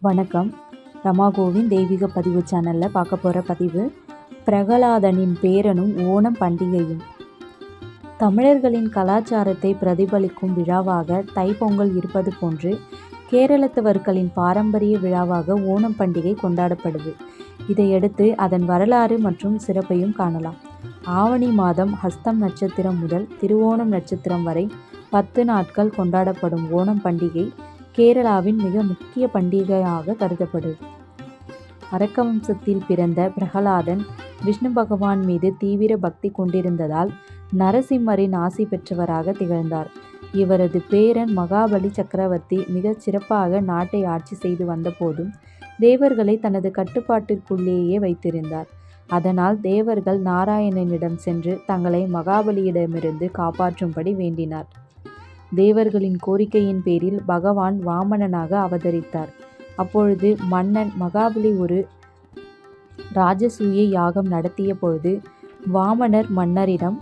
வணக்கம். ரமா கோவிந்த் தெய்வீக பதிவு சேனலில் பார்க்க போகிற பதிவு பிரகலாதனின் பேரனும் ஓணம் பண்டிகையும். தமிழர்களின் கலாச்சாரத்தை பிரதிபலிக்கும் விழாவாக தைப்பொங்கல் இருப்பது போன்று கேரளத்தவர்களின் பாரம்பரிய விழாவாக ஓணம் பண்டிகை கொண்டாடப்படுது. இதையடுத்து அதன் வரலாறு மற்றும் சிறப்பையும் காணலாம். ஆவணி மாதம் ஹஸ்தம் நட்சத்திரம் முதல் திருவோணம் நட்சத்திரம் வரை பத்து நாட்கள் கொண்டாடப்படும் ஓணம் பண்டிகை கேரளாவின் மிக முக்கிய பண்டிகையாக கருதப்படுது அரக்கவம்சத்தில் பிறந்த பிரகலாதன் விஷ்ணு பகவான் மீது தீவிர பக்தி கொண்டிருந்ததால் நரசிம்மரின் ஆசி பெற்றவராக திகழ்ந்தார். இவரது பேரன் மகாபலி சக்கரவர்த்தி மிகச் சிறப்பாக நாட்டை ஆட்சி செய்து வந்தபோதும் தேவர்களை தனது கட்டுப்பாட்டிற்குள்ளேயே வைத்திருந்தார். அதனால் தேவர்கள் நாராயணனிடம் சென்று தங்களை மகாபலியிடமிருந்து காப்பாற்றும்படி வேண்டினார். தேவர்களின் கோரிக்கையின் பேரில் பகவான் வாமனனாக அவதரித்தார். அப்பொழுது மன்னன் மகாபலி ஒரு ராஜசூய யாகம் நடத்திய பொழுது வாமனர் மன்னரிடம்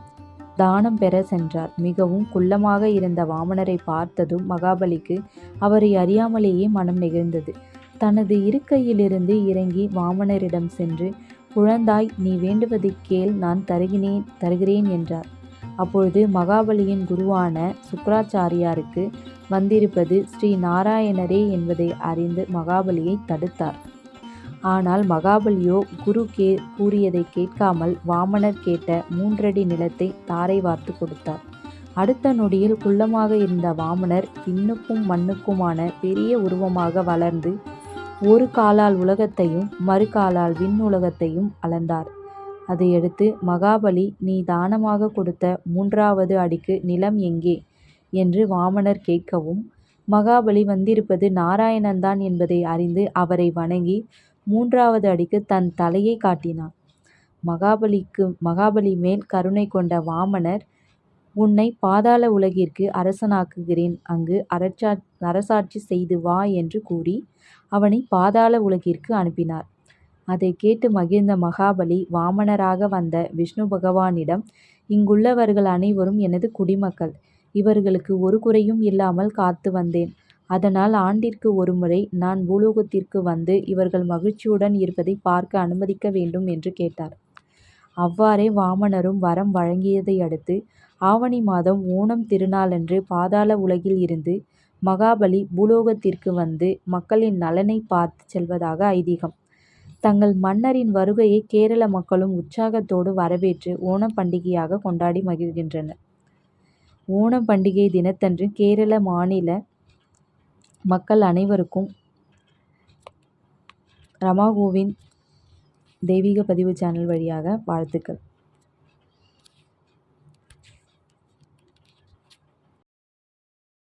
தானம் பெற சென்றார். மிகவும் குள்ளமாக இருந்த வாமனரை பார்த்ததும் மகாபலிக்கு அவரை அறியாமலேயே மனம் நெகிழ்ந்தது. தனது இருக்கையிலிருந்து இறங்கி வாமனரிடம் சென்று குழந்தாய் நீ வேண்டுவதை கேள் நான் தருகினேன் தருகிறேன் என்றார். அப்பொழுது மகாபலியின் குருவான சுக்கராச்சாரியாருக்கு வந்திருப்பது ஸ்ரீ நாராயணரே என்பதை அறிந்து மகாபலியை தடுத்தார். ஆனால் மகாபலியோ குரு கே கூறியதை கேட்காமல் வாமனர் கேட்ட மூன்றடி நிலத்தை தாரை வார்த்து கொடுத்தார். அடுத்த நொடியில் குள்ளமாக இருந்த வாமனர் விண்ணுக்கும் மண்ணுக்குமான பெரிய உருவமாக வளர்ந்து ஒரு காலால் உலகத்தையும் மறு காலால் விண் அதை அளந்தார் அதையடுத்து மகாபலி நீ தானமாக கொடுத்த மூன்றாவது அடிக்கு நிலம் எங்கே என்று வாமனர் கேட்கவும் மகாபலி வந்திருப்பது நாராயணன்தான் என்பதை அறிந்து அவரை வணங்கி மூன்றாவது அடிக்கு தன் தலையை காட்டினான். மகாபலிக்கு மகாபலி மேல் கருணை கொண்ட வாமனர் உன்னை பாதாள உலகிற்கு அரசனாக்குகிறேன். அங்கு அரசா அரசாட்சி செய்து வா என்று கூறி அவனை பாதாள உலகிற்கு அனுப்பினார். அதை கேட்டு மகிழ்ந்த மகாபலி வாமனராக வந்த விஷ்ணு பகவானிடம் இங்குள்ளவர்கள் அனைவரும் எனது குடிமக்கள். இவர்களுக்கு ஒரு குறையும் இல்லாமல் காத்து வந்தேன். அதனால் ஆண்டிற்கு ஒருமுறை நான் பூலோகத்திற்கு வந்து இவர்கள் மகிழ்ச்சியுடன் இருப்பதை பார்க்க அனுமதிக்க வேண்டும் என்று கேட்டார். அவ்வாறே வாமனரும் வரம் வழங்கியதை அடுத்து ஆவணி மாதம் ஓணம் திருநாளன்று பாதாள உலகில் இருந்து மகாபலி பூலோகத்திற்கு வந்து மக்களின் நலனை பார்த்து செல்வதாக ஐதீகம். தங்கள் மன்னரின் வருகையை கேரள மக்களும் உற்சாகத்தோடு வரவேற்று ஓணம் பண்டிகையாக கொண்டாடி மகிழ்கின்றனர். ஓணம் பண்டிகை தினத்தன்று கேரள மாநில மக்கள் அனைவருக்கும் ரமாகோவின் தெய்வீக பதிவு சேனல் வழியாக வாழ்த்துக்கள்.